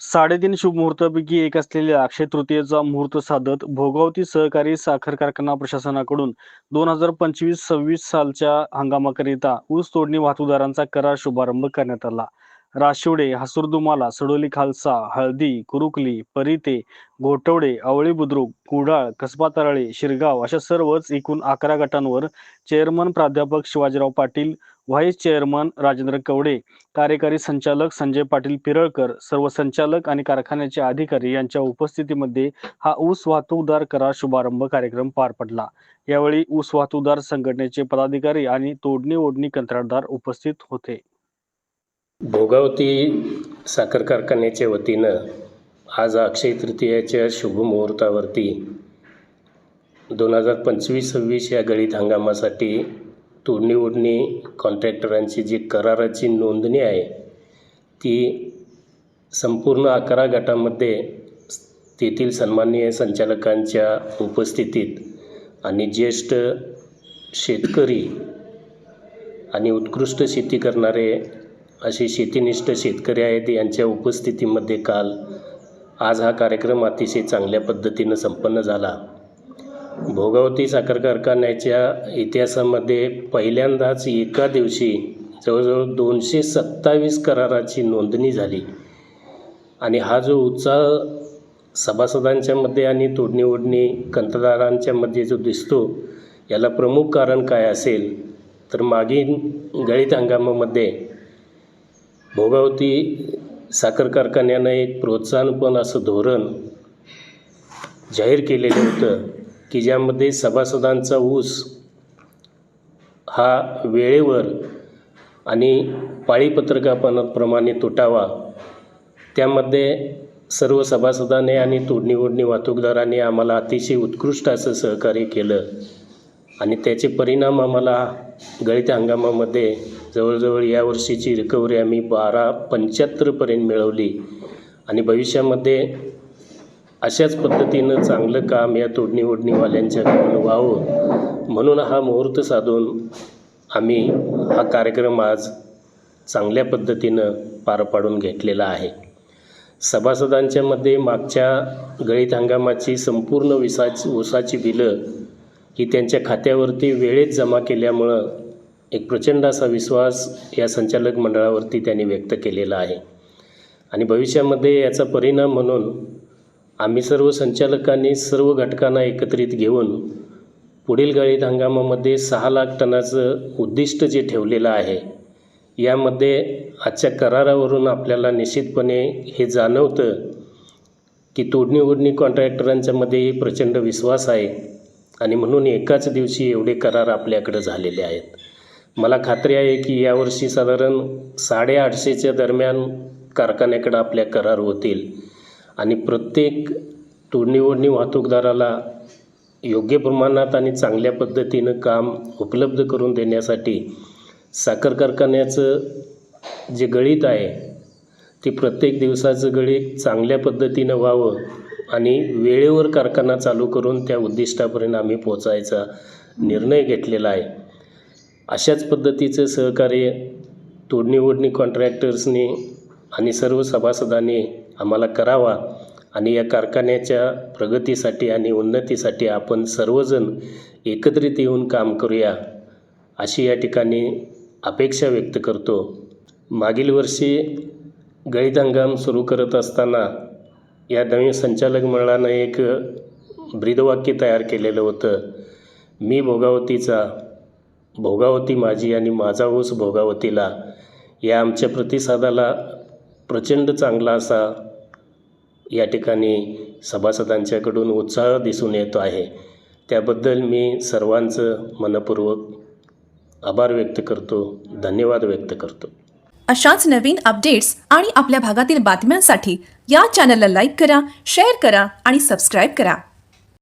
साडेतीन शुभमुहूर्तापैकी एक असलेल्या अक्षय तृतीयेचा मुहूर्त साधत भोगावती सहकारी साखर कारखाना प्रशासनाकडून दोन हजार पंचवीस सव्वीस सालच्या हंगामाकरिता ऊस तोडणी वाहतूकदारांचा करार शुभारंभ करण्यात आला. राशिवडे हसुरदुमाला सडोली खालसा हळदी कुरुकली परिते घोटवडे आवळी बुद्रुक कुडाळ कसबा तराळे शिरगाव अशा सर्वच एकूण अकरा गटांवर चेअरमन प्राध्यापक शिवाजीराव पाटील व्हाईस चेअरमन राजेंद्र कवडे कार्यकारी संचालक संजय पाटील पिरळकर सर्व संचालक आणि कारखान्याचे अधिकारी यांच्या उपस्थितीमध्ये हा ऊस वाहतूकदार करार शुभारंभ कार्यक्रम पार पडला. यावेळी ऊस वाहतूकदार संघटनेचे पदाधिकारी आणि तोडणी ओढणी कंत्राटदार उपस्थित होते. भोगावती साखर कारखान्याच्या वतीनं आज अक्षय तृतीयाच्या शुभमुहूर्तावरती दोन हजार पंचवीस सव्वीस या गळीत हंगामासाठी तोडणी कॉन्ट्रॅक्टरांची जी कराराची नोंदणी आहे ती संपूर्ण अकरा गटामध्ये तेथील सन्माननीय संचालकांच्या उपस्थितीत आणि ज्येष्ठ शेतकरी आणि उत्कृष्ट शेती करणारे असे शेतीनिष्ठ शेतकरी आहेत यांच्या उपस्थितीमध्ये काल आज हा कार्यक्रम अतिशय चांगल्या पद्धतीनं संपन्न झाला. भोगावती साखर कारखान्याच्या इतिहासामध्ये पहिल्यांदाच एका दिवशी जवळजवळ दोनशे सत्तावीस कराराची नोंदणी झाली. आणि हा जो उत्साह सभासदांच्यामध्ये आणि तोडणी ओढणी कंत्रदारांच्यामध्ये जो दिसतो याला प्रमुख कारण काय असेल? तर मागील गळीत हंगामामध्ये भोगावती साखर कारखान्यानं एक प्रोत्साहनपण असं धोरण जाहीर केलेलं होतं. की ज्यामध्ये सभासदांचा ऊस हा वेळेवर आणि पाळीपत्रकाप्रमाणे तुटावा त्यामध्ये सर्व सभासदांनी आणि तोडणी ओढणी वाहतूकदारांनी आम्हाला अतिशय उत्कृष्ट असं सहकार्य केलं आणि त्याचे परिणाम आम्हाला गळीत हंगामामध्ये जवळजवळ या वर्षीची रिकव्हरी आम्ही बारा पंच्याहत्तरपर्यंत मिळवली आणि भविष्यामध्ये अशाच पद्धतीनं चांगलं काम या तोडणी ओढणीवाल्यांच्याकडून व्हावं. म्हणून हा मुहूर्त साधून आम्ही हा कार्यक्रम आज चांगल्या पद्धतीनं पार पाडून घेतलेला आहे. सभासदांच्यामध्ये मागच्या गळीत हंगामाची संपूर्ण विसाच ऊसाची बिलं ही त्यांच्या खात्यावरती वेळेत जमा केल्यामुळं एक प्रचंड असा विश्वास या संचालक मंडळावरती त्यांनी व्यक्त केलेला आहे. आणि भविष्यामध्ये याचा परिणाम म्हणून आम्ही सर्व संचालकांनी सर्व घटकांना एकत्रित घेऊन पुढील गळीत हंगामामध्ये सहा लाख टनाचं उद्दिष्ट जे ठेवलेलं आहे यामध्ये आजच्या करारावरून आपल्याला निश्चितपणे हे जाणवतं की तोडणी ओढणी कॉन्ट्रॅक्टरांच्यामध्येही प्रचंड विश्वास आहे आणि म्हणून एकाच दिवशी एवढे करार आपल्याकडं झालेले आहेत. मला खात्री आहे की यावर्षी साधारण साडेआठशेच्या दरम्यान कारखान्याकडं आपल्या करार होतील. आणि प्रत्येक तोडणीवडणी वाहतूकदाराला योग्य प्रमाणात आणि चांगल्या पद्धतीनं काम उपलब्ध करून देण्यासाठी साखर कारखान्याचं जे गळीत आहे ते प्रत्येक दिवसाचं गळीत चांगल्या पद्धतीनं व्हावं आणि वेळेवर कारखाना चालू करून त्या उद्दिष्टापर्यंत आम्ही पोचायचा निर्णय घेतलेला आहे. अशाच पद्धतीचं सहकार्य तोडणी ओढणी कॉन्ट्रॅक्टर्सनी आणि सर्व सभासदांनी आम्हाला करावा आणि या कारखान्याच्या प्रगतीसाठी आणि उन्नतीसाठी आपण सर्वजण एकत्रित येऊन काम करूया अशी या ठिकाणी अपेक्षा व्यक्त करतो. मागील वर्षी गळीत हंगाम सुरू करत असताना या नवीन संचालक मंडळानं एक ब्रीदवाक्य तयार केलेलं होतं. मी भोगावतीचा भोगावती माझी आणि माझा ऊस भोगावतीला या आमच्या प्रतिसादाला प्रचंड चांगला असा या ठिकाणी सभासदांच्याकडून उत्साह दिसून येतो आहे. त्याबद्दल मी सर्वांचं मनपूर्वक आभार व्यक्त करतो. धन्यवाद व्यक्त करतो. अशाच नवीन अपडेट्स आणि आपल्या भागातील बातम्यांसाठी या चॅनलला लाईक करा शेअर करा आणि सबस्क्राईब करा.